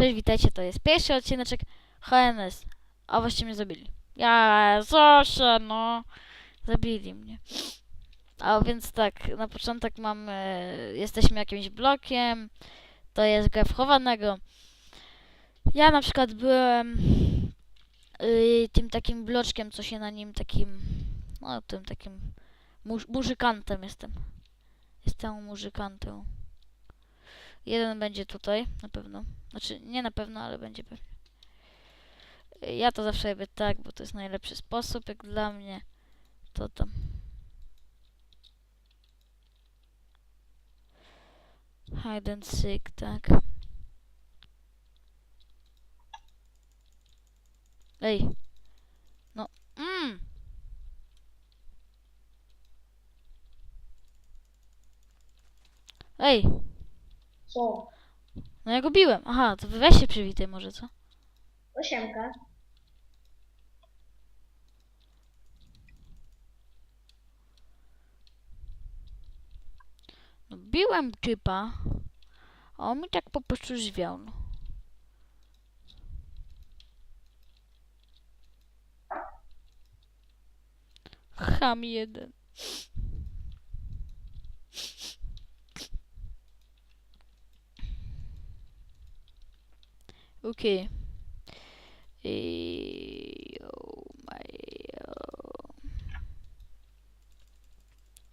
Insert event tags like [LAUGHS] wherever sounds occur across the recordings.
Cześć, witajcie, to jest pierwszy odcineczek HNS. A właściwie mnie zabili. Ja, Zosia, no. Zabili mnie. A więc tak, na początek mamy, jesteśmy jakimś blokiem, to jest gra. Ja na przykład byłem y, tym takim bloczkiem, co się na nim takim, no tym takim muż, muzykantem jestem. Jestem muzykantem. Jeden będzie tutaj, na pewno. Znaczy, nie na pewno, ale będzie pewnie. Ja to zawsze robię tak, bo to jest najlepszy sposób, jak dla mnie. To tam. Hide and seek, tak. Ej. No. Mm. Ej. Co? No ja go biłem. Aha, to weź się przywitaj może, co? Osiemka. No biłem typa, a on mi tak po prostu zwiał, no. Ham jeden. Okej. I... Oh my...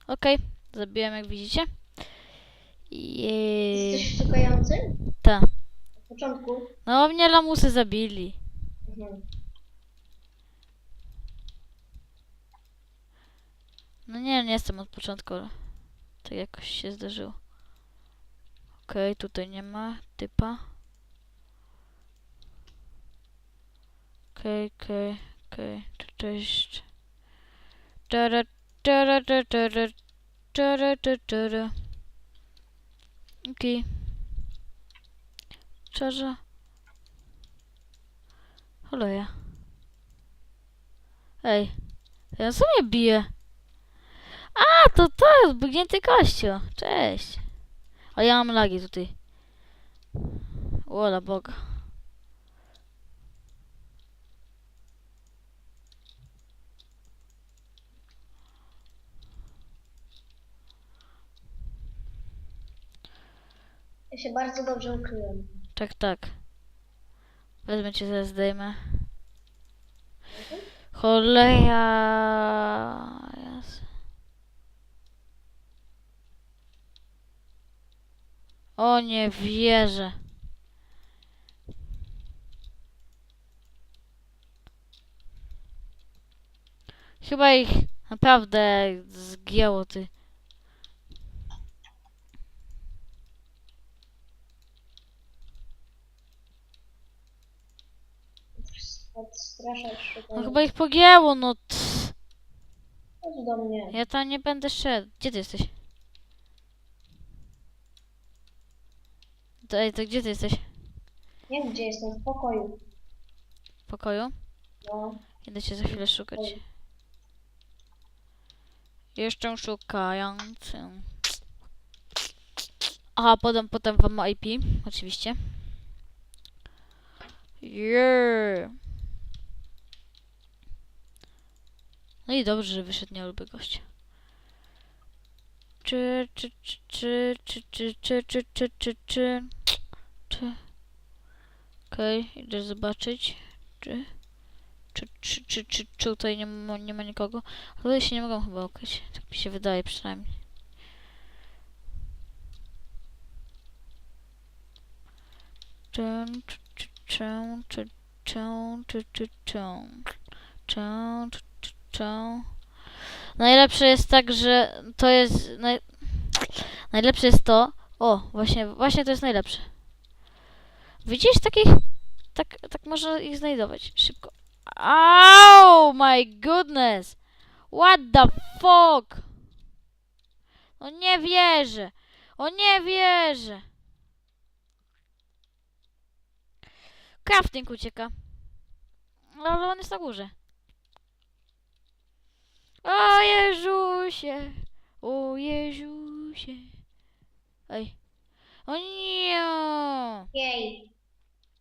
Okej, zabiłem jak widzicie. Jej. Jesteś szukający? Ta. Od początku. No mnie lamusy zabili. Mhm. No nie, nie jestem od początku, ale tak jakoś się zdarzyło. Okej, tutaj nie ma typa. Okej, okej, okej, Cze- cześć. Tada, tada, tada, tada, tada. Okej. Szczerze. Cholera. Ej, ja co mnie bije? A, to to jest bugnięty kościół. Cześć. A ja mam lagi tutaj. Wola Boga. Ja się bardzo dobrze ukryłem. Tak, tak. Wezmę cię, zaraz zdejmę. Cholera. Jas. O nie wierzę. Chyba ich naprawdę zgięło ty. Odstraszać No chyba ich pogięło, no. Tss. Chodź do mnie. Ja tam nie będę szedł. Gdzie ty jesteś? To, ej, to gdzie ty jesteś? Nie wiem, gdzie jestem. W pokoju. W pokoju? No. Idę cię za chwilę szukać. Jeszcze szukający. Aha, podam potem wam IP, oczywiście. Yeah. No i dobrze, że wyszedł nie lubię gościa. Czy, czy, czy, czy, czy, czy, czy, czy, czy, czy, czy, czy. Okej, idę zobaczyć, czy, czy, czy, czy, czy, czy tutaj nie ma, nie ma nikogo. Ale tutaj się nie mogą chyba ukryć, tak mi się wydaje przynajmniej. Czym, czy, czy, czym, czy, czym, czy. Czym, czy, czym. Najlepsze jest tak, że to jest... Naj... Najlepsze jest to... O, właśnie, właśnie to jest najlepsze. Widzisz takich... Tak, tak można ich znajdować szybko. Oh my goodness! What the fuck? O nie wierzę! O nie wierzę! Crafting ucieka. Ale on jest na górze. O Jezusie! O Jezusie! Ej. O nie! Jej.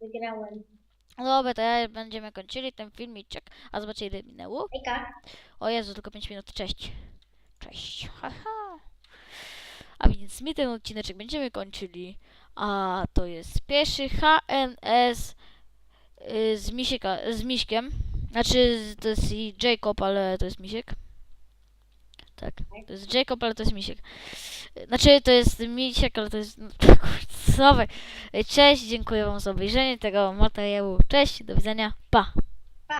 Wygrałem. Dobra, to ja będziemy kończyli ten filmiczek. A zobaczcie ile minęło. Ejka. O Jezu, tylko 5 minut. Cześć. Cześć. Haha. A więc my ten odcineczek będziemy kończyli. A to jest pierwszy HNS y, z, misieka, z miśkiem. Znaczy to jest i Jacob, ale to jest misiek. Tak, to jest Jacob, ale to jest misiek. Znaczy to jest misiek, ale to jest... no, [LAUGHS] Sorry. Cześć, dziękuję wam za obejrzenie tego materiału. Cześć, do widzenia, pa!